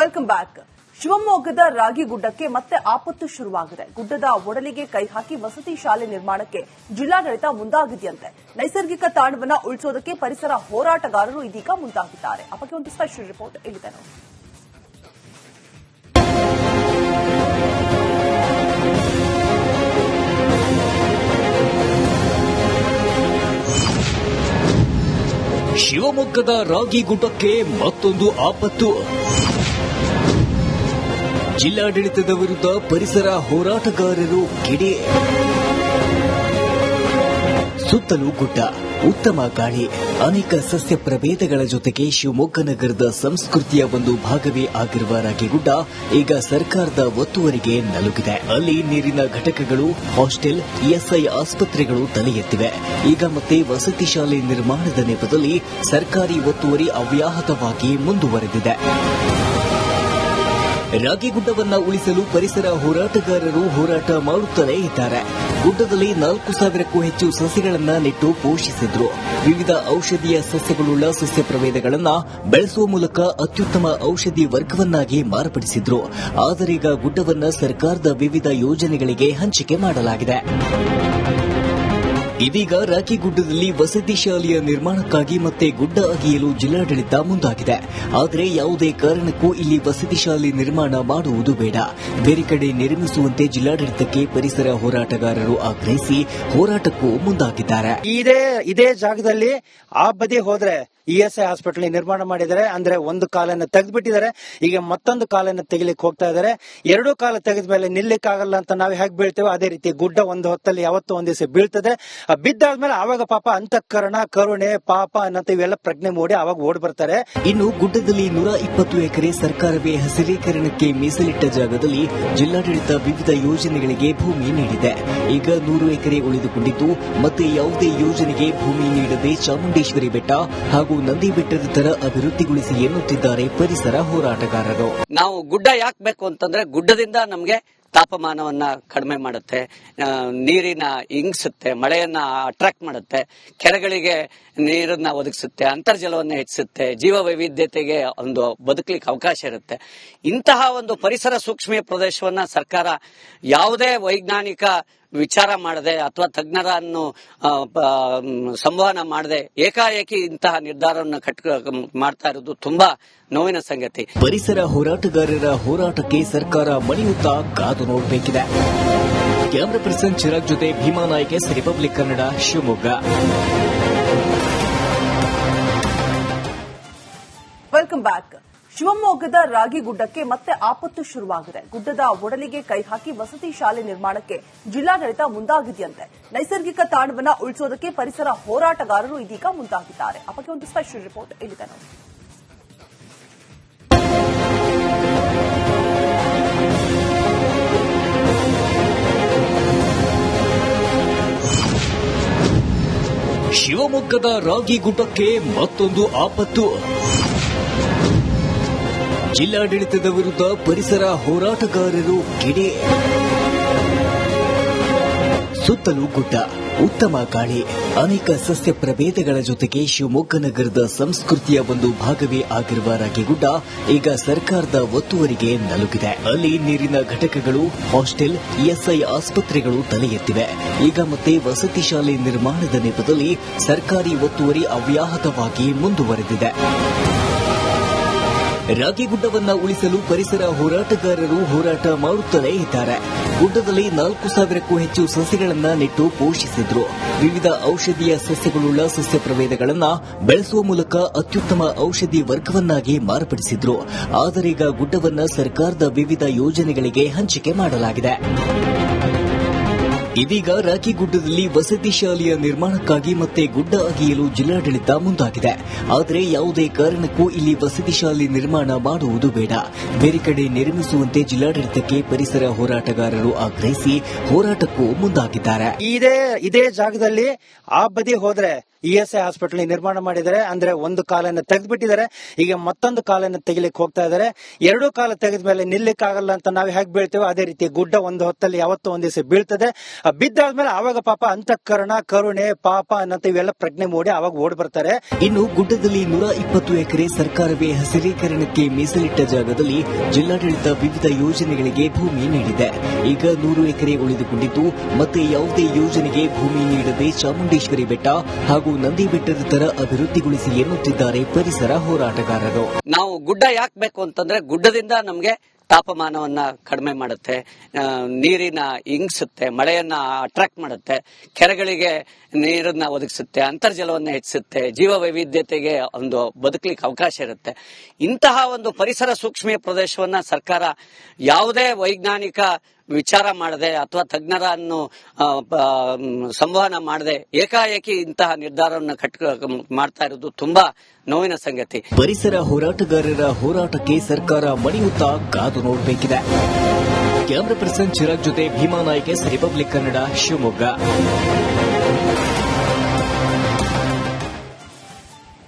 Welcome back ಶಿವಮೊಗ್ಗದ ರಾಗಿಗುಡ್ಡಕ್ಕೆ ಮತ್ತೆ ಆಪತ್ತು ಶುರುವಾಗಿದೆ. ಗುಡ್ಡದ ಒಡಲಿಗೆ ಕೈ ಹಾಕಿ ವಸತಿ ಶಾಲೆ ನಿರ್ಮಾಣಕ್ಕೆ ಜಿಲ್ಲಾಡಳಿತ ಮುಂದಾಗಿದೆಯಂತೆ. ನೈಸರ್ಗಿಕ ತಾಣವನ್ನ ಉಳಿಸೋದಕ್ಕೆ ಪರಿಸರ ಹೋರಾಟಗಾರರು ಇದೀಗ ಮುಂದಾಗಿದ್ದಾರೆ. ಬಗ್ಗೆ ಒಂದು ಸ್ಪೆಷಲ್ ರಿಪೋರ್ಟ್ ಇಲ್ಲಿದೆ ನೋಡಿ. ಶಿವಮೊಗ್ಗದ ರಾಗಿ ಗುಡ್ಡಕ್ಕೆ ಮತ್ತೊಂದು ಆಪತ್ತು. ಜಿಲ್ಲಾಡಳಿತದ ವಿರುದ್ಧ ಪರಿಸರ ಹೋರಾಟಗಾರರು ಕಿಡಿ. ಸುತ್ತಲೂ ಗುಡ್ಡ. ಉತ್ತಮ ಗಾಳಿ. ಅನೇಕ ಸಸ್ಯ ಪ್ರಭೇದಗಳ ಜೊತೆಗೆ ಶಿವಮೊಗ್ಗ ನಗರದ ಸಂಸ್ಕೃತಿಯ ಒಂದು ಭಾಗವೇ ಆಗಿರುವ ರಾಗಿಗುಡ್ಡ ಈಗ ಸರ್ಕಾರದ ಒತ್ತುವರಿಗೆ ನಲುಗಿದೆ. ಅಲ್ಲಿ ನೀರಿನ ಘಟಕಗಳು, ಹಾಸ್ಟೆಲ್ ಇಎಸ್ಐ ಆಸ್ಪತ್ರೆಗಳು ತಲೆ ಎತ್ತಿವೆ ಈಗ ಮತ್ತೆ ವಸತಿ ಶಾಲೆ ನಿರ್ಮಾಣದ ನೆಪದಲ್ಲಿ ಸರ್ಕಾರಿ ಒತ್ತುವರಿ ಅವ್ಯಾಹತವಾಗಿ ಮುಂದುವರೆದಿದೆ. ರಾಗಿಗುಡ್ಡವನ್ನ ಉಳಿಸಲು ಪರಿಸರ ಹೋರಾಟಗಾರರು ಹೋರಾಟ ಮಾಡುತ್ತಲೇ ಇದ್ದಾರೆ. ಗುಡ್ಡದಲ್ಲಿ ನಾಲ್ಕು ಸಾವಿರಕ್ಕೂ ಹೆಚ್ಚು ಸಸ್ಯಗಳನ್ನು ನೆಟ್ಟು ಪೋಷಿಸಿದ್ರು. ವಿವಿಧ ಔಷಧೀಯ ಸಸ್ಯಗಳುಳ್ಳ ಸಸ್ಯ ಪ್ರಭೇದಗಳನ್ನು ಬೆಳೆಸುವ ಮೂಲಕ ಅತ್ಯುತ್ತಮ ಔಷಧಿ ವರ್ಗವನ್ನಾಗಿ ಮಾರ್ಪಡಿಸಿದ್ರು. ಆದರೀಗ ಗುಡ್ಡವನ್ನು ಸರ್ಕಾರದ ವಿವಿಧ ಯೋಜನೆಗಳಿಗೆ ಹಂಚಿಕೆ ಮಾಡಲಾಗಿದೆ. ಇದೀಗ ರಾಕಿಗುಡ್ಡದಲ್ಲಿ ವಸತಿ ಶಾಲೆಯ ನಿರ್ಮಾಣಕ್ಕಾಗಿ ಮತ್ತೆ ಗುಡ್ಡ ಅಗೆಯಲು ಜಿಲ್ಲಾಡಳಿತ ಮುಂದಾಗಿದೆ. ಆದರೆ ಯಾವುದೇ ಕಾರಣಕ್ಕೂ ಇಲ್ಲಿ ವಸತಿ ಶಾಲೆ ನಿರ್ಮಾಣ ಮಾಡುವುದು ಬೇಡ. ಬೇರೆ ಕಡೆ ನಿರ್ಮಿಸುವಂತೆ ಜಿಲ್ಲಾಡಳಿತಕ್ಕೆ ಪರಿಸರ ಹೋರಾಟಗಾರರು ಆಗ್ರಹಿಸಿ ಹೋರಾಟಕ್ಕೂ ಮುಂದಾಗಿದ್ದಾರೆ. ಇದೇ ಇದೇ ಜಾಗದಲ್ಲಿ ಆ ಬದಿ ಹೋದ್ರೆ ಇ ಎಸ್ ಐ ಹಾಸ್ಪಿಟಲ್ ನಿರ್ಮಾಣ ಮಾಡಿದ್ದಾರೆ. ಅಂದ್ರೆ ಒಂದು ಕಾಲನ್ನ ತೆಗೆದ್ಬಿಟ್ಟಿದ್ದಾರೆ. ಈಗ ಮತ್ತೊಂದು ಕಾಲನ್ನು ತೆಗಿಲಿಕ್ಕೆ ಹೋಗ್ತಾ ಇದ್ದಾರೆ. ಎರಡೂ ಕಾಲ ತೆಗೆದ ಮೇಲೆ ನಿಲ್ಲಿಕ್ಕಾಗಲ್ಲ ಅಂತ ನಾವು ಹೇಗೆ ಬೀಳ್ತೇವೆ ಅದೇ ರೀತಿ ಗುಡ್ಡ ಒಂದು ಹೊತ್ತಲ್ಲಿ ಯಾವತ್ತೂ ಒಂದ್ ದಿವಸ ಬೀಳ್ತದೆ. ಬಿದ್ದಾದ ಬಿದ್ದಾದ್ಮೇಲೆ ಆವಾಗ ಪಾಪ ಅಂತಃಕರಣ, ಕರುಣೆ, ಪಾಪ ಅನ್ನಂತ ಇವೆಲ್ಲ ಪ್ರಜ್ಞೆ ಮೂಡಿ ಅವಾಗ ಓಡ್ ಬರ್ತಾರೆ. ಇನ್ನು ಗುಡ್ಡದಲ್ಲಿ ನೂರ ಇಪ್ಪತ್ತು ಎಕರೆ ಸರ್ಕಾರವೇ ಹಸಿರೀಕರಣಕ್ಕೆ ಮೀಸಲಿಟ್ಟ ಜಾಗದಲ್ಲಿ ಜಿಲ್ಲಾಡಳಿತ ವಿವಿಧ ಯೋಜನೆಗಳಿಗೆ ಭೂಮಿ ನೀಡಿದೆ. ಈಗ ನೂರು ಎಕರೆ ಉಳಿದುಕೊಂಡಿದ್ದು, ಮತ್ತೆ ಯಾವುದೇ ಯೋಜನೆಗೆ ಭೂಮಿ ನೀಡದೆ ಚಾಮುಂಡೇಶ್ವರಿ ಬೆಟ್ಟ ಹಾಗೂ ನಂದಿ ಬೆಟ್ಟದ ತರ ಅಭಿವೃದ್ಧಿಗೊಳಿಸಿ ಎನ್ನುತ್ತಿದ್ದಾರೆ ಪರಿಸರ ಹೋರಾಟಗಾರರು. ನಾವು ಗುಡ್ಡ ಯಾಕೆ ಬೇಕು ಅಂತಂದ್ರೆ ಗುಡ್ಡದಿಂದ ನಮಗೆ ತಾಪಮಾನವನ್ನ ಕಡಿಮೆ ಮಾಡುತ್ತೆ ನೀರಿನ ಇಂಗಿಸುತ್ತೆ, ಮಳೆಯನ್ನ ಅಟ್ರಾಕ್ಟ್ ಮಾಡುತ್ತೆ, ಕೆರೆಗಳಿಗೆ ನೀರನ್ನ ಒದಗಿಸುತ್ತೆ, ಅಂತರ್ಜಲವನ್ನು ಹೆಚ್ಚಿಸುತ್ತೆ ಜೀವ ವೈವಿಧ್ಯತೆಗೆ ಒಂದು ಬದುಕಲಿಕ್ಕೆ ಅವಕಾಶ ಇರುತ್ತೆ. ಇಂತಹ ಒಂದು ಪರಿಸರ ಸೂಕ್ಷ್ಮ ಪ್ರದೇಶವನ್ನ ಸರ್ಕಾರ ಯಾವುದೇ ವೈಜ್ಞಾನಿಕ ವಿಚಾರ ಮಾಡದೆ ಅಥವಾ ತಜ್ಞರನ್ನು ಸಂವಹನ ಮಾಡದೆ ಏಕಾಏಕಿ ಇಂತಹ ನಿರ್ಧಾರವನ್ನು ಕಟ್ ಮಾಡ್ತಾ ಇರೋದು ತುಂಬಾ ನೋವಿನ ಸಂಗತಿ. ಪರಿಸರ ಹೋರಾಟಗಾರರ ಹೋರಾಟಕ್ಕೆ ಸರ್ಕಾರ ಮಣಿಯುತ್ತಾ ಕಾದು ನೋಡಬೇಕಿದೆ. ಕ್ಯಾಮರಾ ಪರ್ಸನ್ ಚಿರಾಗ್ ಜೊತೆ Bhima Naik S republic Kannada Shivamogga. Welcome back ಶಿವಮೊಗ್ಗದ ರಾಗಿಗುಡ್ಡಕ್ಕೆ ಮತ್ತೆ ಆಪತ್ತು ಶುರುವಾಗಿದೆ. ಗುಡ್ಡದ ಒಡಲಿಗೆ ಕೈ ಹಾಕಿ ವಸತಿ ಶಾಲೆ ನಿರ್ಮಾಣಕ್ಕೆ ಜಿಲ್ಲಾಡಳಿತ ಮುಂದಾಗಿದೆಯಂತೆ. ನೈಸರ್ಗಿಕ ತಾಣವನ್ನ ಉಳಿಸೋದಕ್ಕೆ ಪರಿಸರ ಹೋರಾಟಗಾರರು ಇದೀಗ ಮುಂದಾಗಿದ್ದಾರೆ. ಬಗ್ಗೆ ಒಂದು ಸ್ಪೆಷಲ್ ರಿಪೋರ್ಟ್ ಇಲ್ಲಿದೆ ನೋಡಿ. ಶಿವಮೊಗ್ಗದ ರಾಗಿಗುಡ್ಡಕ್ಕೆ ಮತ್ತೊಂದು ಆಪತ್ತು. ಜಿಲ್ಲಾಡಳಿತದ ವಿರುದ್ಧ ಪರಿಸರ ಹೋರಾಟಗಾರರು ಕಿಡಿ. ಸುತ್ತಲೂ ಗುಡ್ಡ, ಉತ್ತಮ ಗಾಳಿ, ಅನೇಕ ಸಸ್ಯ ಪ್ರಭೇದಗಳ ಜೊತೆಗೆ ಶಿವಮೊಗ್ಗ ನಗರದ ಸಂಸ್ಕೃತಿಯ ಒಂದು ಭಾಗವೇ ಆಗಿರುವ ರಾಗಿಗುಡ್ಡ ಈಗ ಸರ್ಕಾರದ ಒತ್ತುವರಿಗೆ ನಲುಗಿದೆ. ಅಲ್ಲಿ ನೀರಿನ ಘಟಕಗಳು, ಹಾಸ್ಟೆಲ್ ಇಎಸ್ಐ ಆಸ್ಪತ್ರೆಗಳು ತಲೆ ಎತ್ತಿವೆ ಈಗ ಮತ್ತೆ ವಸತಿ ಶಾಲೆ ನಿರ್ಮಾಣದ ನೆಪದಲ್ಲಿ ಸರ್ಕಾರಿ ಒತ್ತುವರಿ ಅವ್ಯಾಹತವಾಗಿ ಮುಂದುವರೆದಿದೆ. ರಾಗಿಗುಡ್ಡವನ್ನ ಉಳಿಸಲು ಪರಿಸರ ಹೋರಾಟಗಾರರು ಹೋರಾಟ ಮಾಡುತ್ತಲೇ ಇದ್ದಾರೆ. ಗುಡ್ಡದಲ್ಲಿ ನಾಲ್ಕು ಸಾವಿರಕ್ಕೂ ಹೆಚ್ಚು ಸಸ್ಯಗಳನ್ನ ನೆಟ್ಟು ಪೋಷಿಸಿದ್ರು. ವಿವಿಧ ಔಷಧೀಯ ಸಸ್ಯಗಳುಳ್ಳ ಸಸ್ಯ ಪ್ರಭೇದಗಳನ್ನು ಬೆಳೆಸುವ ಮೂಲಕ ಅತ್ಯುತ್ತಮ ಔಷಧಿ ವರ್ಗವನ್ನಾಗಿ ಮಾರ್ಪಡಿಸಿದ್ರು. ಆದರೀಗ ಗುಡ್ಡವನ್ನ ಸರ್ಕಾರದ ವಿವಿಧ ಯೋಜನೆಗಳಿಗೆ ಹಂಚಿಕೆ ಮಾಡಲಾಗಿದೆ. ಇದೀಗ ರಾಕಿಗುಡ್ಡದಲ್ಲಿ ವಸತಿ ಶಾಲೆಯ ನಿರ್ಮಾಣಕ್ಕಾಗಿ ಮತ್ತೆ ಗುಡ್ಡ ಅಗೆಯಲು ಜಿಲ್ಲಾಡಳಿತ ಮುಂದಾಗಿದೆ. ಆದರೆ ಯಾವುದೇ ಕಾರಣಕ್ಕೂ ಇಲ್ಲಿ ವಸತಿ ಶಾಲೆ ನಿರ್ಮಾಣ ಮಾಡುವುದು ಬೇಡ. ಬೇರೆ ಕಡೆ ನಿರ್ಮಿಸುವಂತೆ ಜಿಲ್ಲಾಡಳಿತಕ್ಕೆ ಪರಿಸರ ಹೋರಾಟಗಾರರು ಆಗ್ರಹಿಸಿ ಹೋರಾಟಕ್ಕೂ ಮುಂದಾಗಿದ್ದಾರೆ. ಇದೇ ಇದೇ ಜಾಗದಲ್ಲಿ ಆ ಬದಿ ಹೋದ್ರೆ ಇ ಎಸ್ ಐ ಹಾಸ್ಪಿಟಲ್ ನಿರ್ಮಾಣ ಮಾಡಿದ್ದಾರೆ. ಅಂದ್ರೆ ಒಂದು ಕಾಲನ್ನ ತೆಗೆದ್ಬಿಟ್ಟಿದ್ದಾರೆ. ಈಗ ಮತ್ತೊಂದು ಕಾಲನ್ನ ತೆಗಿಲಿಕ್ಕೆ ಹೋಗ್ತಾ ಇದ್ದಾರೆ. ಎರಡೂ ಕಾಲ ತೆಗೆದ ಮೇಲೆ ನಿಲ್ಲಕ್ಕೆ ಆಗಲ್ಲ ಅಂತ ನಾವು ಹೇಗೆ ಬೀಳ್ತೇವೆ ಅದೇ ರೀತಿ ಗುಡ್ಡ ಒಂದು ಹೊತ್ತಲ್ಲಿ ಯಾವತ್ತೋ ಒಂದ್ ದಿವಸ ಬೀಳ್ತದೆ. ಬಿದ್ದಾದ್ಮೇಲೆ ಆವಾಗ ಪಾಪ ಅಂತಃಕರಣ, ಕರುಣೆ, ಪಾಪ ಅನ್ನಂತ ಇವೆಲ್ಲ ಪ್ರಜ್ಞೆ ಮೂಡಿ ಅವಾಗ ಓಡ್ ಬರ್ತಾರೆ. ಇನ್ನು ಗುಡ್ಡದಲ್ಲಿ ನೂರ ಇಪ್ಪತ್ತು ಎಕರೆ ಸರ್ಕಾರವೇ ಹಸಿರೀಕರಣಕ್ಕೆ ಮೀಸಲಿಟ್ಟ ಜಾಗದಲ್ಲಿ ಜಿಲ್ಲಾಡಳಿತ ವಿವಿಧ ಯೋಜನೆಗಳಿಗೆ ಭೂಮಿ ನೀಡಿದೆ. ಈಗ ನೂರು ಎಕರೆ ಉಳಿದುಕೊಂಡಿದ್ದು, ಮತ್ತೆ ಯಾವುದೇ ಯೋಜನೆಗೆ ಭೂಮಿ ನೀಡದೆ ಚಾಮುಂಡೇಶ್ವರಿ ಬೆಟ್ಟ ಹಾಗೂ ನಂದಿ ಬೆಟ್ಟದ ತರ ಅಭಿವೃದ್ಧಿಗೊಳಿಸಿ ಎನ್ನುತ್ತಿದ್ದಾರೆ ಪರಿಸರ ಹೋರಾಟಗಾರರು. ನಾವು ಗುಡ್ಡ ಯಾಕೆ ಬೇಕು ಅಂತಂದ್ರೆ ಗುಡ್ಡದಿಂದ ನಮಗೆ ತಾಪಮಾನವನ್ನ ಕಡಿಮೆ ಮಾಡುತ್ತೆ ನೀರಿನ ಇಂಗಿಸುತ್ತೆ, ಮಳೆಯನ್ನ ಅಟ್ರಾಕ್ಟ್ ಮಾಡುತ್ತೆ, ಕೆರೆಗಳಿಗೆ ನೀರನ್ನ ಒದಗಿಸುತ್ತೆ, ಅಂತರ್ಜಲವನ್ನ ಹೆಚ್ಚಿಸುತ್ತೆ ಜೀವ ವೈವಿಧ್ಯತೆಗೆ ಒಂದು ಬದುಕಲಿಕ್ಕೆ ಅವಕಾಶ ಇರುತ್ತೆ. ಇಂತಹ ಒಂದು ಪರಿಸರ ಸೂಕ್ಷ್ಮ ಪ್ರದೇಶವನ್ನ ಸರ್ಕಾರ ಯಾವುದೇ ವೈಜ್ಞಾನಿಕ ವಿಚಾರ ಮಾಡದೆ ಅಥವಾ ತಜ್ಞರನ್ನು ಸಂವಹನ ಮಾಡದೆ ಏಕಾಏಕಿ ಇಂತಹ ನಿರ್ಧಾರವನ್ನು ಕಟ್ ಮಾಡ್ತಾ ಇರೋದು ತುಂಬಾ ನೋವಿನ ಸಂಗತಿ. ಪರಿಸರ ಹೋರಾಟಗಾರರ ಹೋರಾಟಕ್ಕೆ ಸರ್ಕಾರ ಮಣಿಯುತ್ತಾ ಕಾದು ನೋಡಬೇಕಿದೆ. ಕ್ಯಾಮ್ರಾ ಪರ್ಸನ್ ಚಿರಾಗ್ ಜೊತೆ Bhima Naik republic Kannada Shivamogga.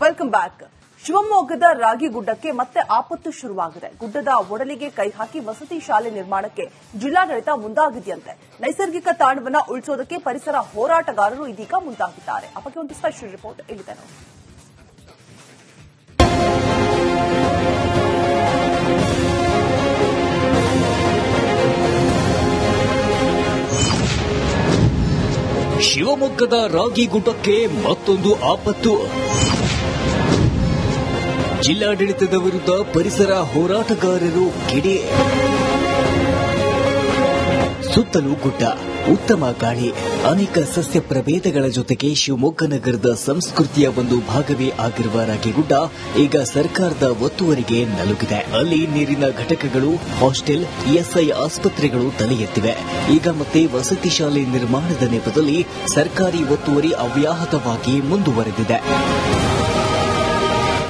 Welcome back ಶಿವಮೊಗ್ಗದ ರಾಗಿಗುಡ್ಡಕ್ಕೆ ಮತ್ತೆ ಆಪತ್ತು ಶುರುವಾಗಿದೆ. ಗುಡ್ಡದ ಒಡಲಿಗೆ ಕೈ ಹಾಕಿ ವಸತಿ ಶಾಲೆ ನಿರ್ಮಾಣಕ್ಕೆ ಜಿಲ್ಲಾಡಳಿತ ಮುಂದಾಗಿದೆಯಂತೆ. ನೈಸರ್ಗಿಕ ತಾಣವನ್ನ ಉಳಿಸೋದಕ್ಕೆ ಪರಿಸರ ಹೋರಾಟಗಾರರು ಇದೀಗ ಮುಂದಾಗಿದ್ದಾರೆ. ಆ ಬಗ್ಗೆ ಒಂದು ಸ್ಪೆಷಲ್ ರಿಪೋರ್ಟ್ ಇಲ್ಲಿದೆ ನೋಡಿ. ಶಿವಮೊಗ್ಗದ ರಾಗಿಗುಡ್ಡಕ್ಕೆ ಮತ್ತೊಂದು ಆಪತ್ತು. ಜಿಲ್ಲಾಡಳಿತದ ವಿರುದ್ಧ ಪರಿಸರ ಹೋರಾಟಗಾರರು ಕಿಡಿ. ಸುತ್ತಲೂ ಗುಡ್ಡ, ಉತ್ತಮ ಗಾಳಿ, ಅನೇಕ ಸಸ್ಯ ಪ್ರಭೇದಗಳ ಜೊತೆಗೆ ಶಿವಮೊಗ್ಗ ನಗರದ ಸಂಸ್ಕೃತಿಯ ಒಂದು ಭಾಗವೇ ಆಗಿರುವ ರಾಗಿಗುಡ್ಡ ಈಗ ಸರ್ಕಾರದ ಒತ್ತುವರಿಗೆ ನಲುಗಿದೆ. ಅಲ್ಲಿ ನೀರಿನ ಘಟಕಗಳು, ಹಾಸ್ಟೆಲ್ ಇಎಸ್ಐ ಆಸ್ಪತ್ರೆಗಳು ತಲೆ ಎತ್ತಿವೆ ಈಗ ಮತ್ತೆ ವಸತಿ ಶಾಲೆ ನಿರ್ಮಾಣದ ನೆಪದಲ್ಲಿ ಸರ್ಕಾರಿ ಒತ್ತುವರಿ ಅವ್ಯಾಹತವಾಗಿ ಮುಂದುವರೆದಿದೆ.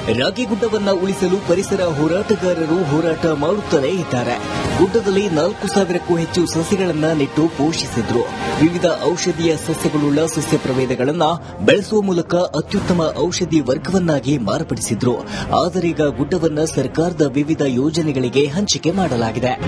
ರಾಗಿಗುಡ್ಡವನ್ನ ಉಳಿಸಲು ಪರಿಸರ ಹೋರಾಟಗಾರರು ಹೋರಾಟ ಮಾಡುತ್ತಲೇ ಇದ್ದಾರೆ. ಗುಡ್ಡದಲ್ಲಿ ನಾಲ್ಕು ಸಾವಿರಕ್ಕೂ ಹೆಚ್ಚು ಸಸ್ಯಗಳನ್ನು ನೆಟ್ಟು ಪೋಷಿಸಿದ್ರು. ವಿವಿಧ ಔಷಧೀಯ ಸಸ್ಯಗಳುಳ್ಳ ಸಸ್ಯ ಪ್ರಭೇದಗಳನ್ನು ಬೆಳೆಸುವ ಮೂಲಕ ಅತ್ಯುತ್ತಮ ಔಷಧಿ ವರ್ಗವನ್ನಾಗಿ ಮಾರ್ಪಡಿಸಿದ್ರು. ಆದರೀಗ ಗುಡ್ಡವನ್ನ ಸರ್ಕಾರದ ವಿವಿಧ ಯೋಜನೆಗಳಿಗೆ ಹಂಚಿಕೆ ಮಾಡಲಾಗಿದೆ.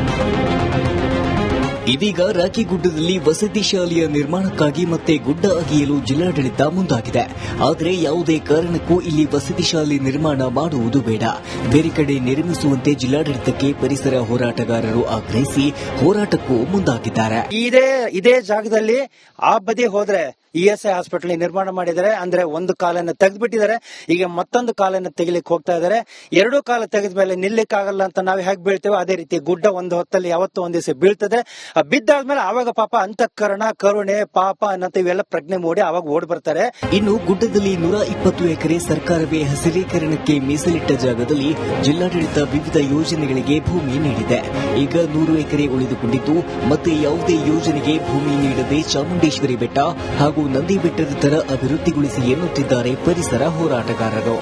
ಇದೀಗ ರಾಕಿಗುಡ್ಡದಲ್ಲಿ ವಸತಿ ಶಾಲೆಯ ನಿರ್ಮಾಣಕ್ಕಾಗಿ ಮತ್ತೆ ಗುಡ್ಡ ಅಗೆಯಲು ಜಿಲ್ಲಾಡಳಿತ ಮುಂದಾಗಿದೆ. ಆದರೆ ಯಾವುದೇ ಕಾರಣಕ್ಕೂ ಇಲ್ಲಿ ವಸತಿ ಶಾಲೆ ನಿರ್ಮಾಣ ಮಾಡುವುದು ಬೇಡ. ಬೇರೆ ಕಡೆ ನಿರ್ಮಿಸುವಂತೆ ಜಿಲ್ಲಾಡಳಿತಕ್ಕೆ ಪರಿಸರ ಹೋರಾಟಗಾರರು ಆಗ್ರಹಿಸಿ ಹೋರಾಟಕ್ಕೂ ಮುಂದಾಗಿದ್ದಾರೆ. ಇದೇ ಇದೇ ಜಾಗದಲ್ಲಿ ಆ ಬದಿ ಹೋದ್ರೆ ಇ ಎಸ್ ಐ ಹಾಸ್ಪಿಟಲ್ ನಿರ್ಮಾಣ ಮಾಡಿದ್ದಾರೆ. ಅಂದ್ರೆ ಒಂದು ಕಾಲನ್ನು ತೆಗೆದ್ಬಿಟ್ಟಿದ್ದಾರೆ. ಈಗ ಮತ್ತೊಂದು ಕಾಲನ್ನು ತೆಗಿಲಿಕ್ಕೆ ಹೋಗ್ತಾ ಇದ್ದಾರೆ. ಎರಡು ಕಾಲ ತೆಗೆದ ಮೇಲೆ ನಿಲ್ಲಿಕ್ಕಾಗಲ್ಲ ಅಂತ ನಾವು ಹೇಗೆ ಬೀಳ್ತೇವೆ ಅದೇ ರೀತಿ ಗುಡ್ಡ ಒಂದು ಹೊತ್ತಲ್ಲಿ ಯಾವತ್ತೋ ಒಂದ್ ದಿವಸ ಬೀಳ್ತದೆ. ಬಿದ್ದಾದ್ಮೇಲೆ ಆವಾಗ ಪಾಪ ಅಂತಃಕರಣ, ಕರುಣೆ, ಪಾಪ ಅನ್ನಂತ ಇವೆಲ್ಲ ಪ್ರಜ್ಞೆ ಮೂಡಿ ಅವಾಗ ಓಡ್ ಬರ್ತಾರೆ. ಇನ್ನು ಗುಡ್ಡದಲ್ಲಿ ನೂರ ಇಪ್ಪತ್ತು ಎಕರೆ ಸರ್ಕಾರವೇ ಹಸಿರೀಕರಣಕ್ಕೆ ಮೀಸಲಿಟ್ಟ ಜಾಗದಲ್ಲಿ ಜಿಲ್ಲಾಡಳಿತ ವಿವಿಧ ಯೋಜನೆಗಳಿಗೆ ಭೂಮಿ ನೀಡಿದೆ. ಈಗ ನೂರು ಎಕರೆ ಉಳಿದುಕೊಂಡಿದ್ದು, ಮತ್ತೆ ಯಾವುದೇ ಯೋಜನೆಗೆ ಭೂಮಿ ನೀಡದೆ ಚಾಮುಂಡೇಶ್ವರಿ ಬೆಟ್ಟ ಹಾಗೂ ನಂದಿ ಬೆಟ್ಟದ ತರ ಅಭಿವೃದ್ಧಿಗೊಳಿಸಿ ಎನ್ನುತ್ತಿದ್ದಾರೆ ಪರಿಸರ ಹೋರಾಟಗಾರರು.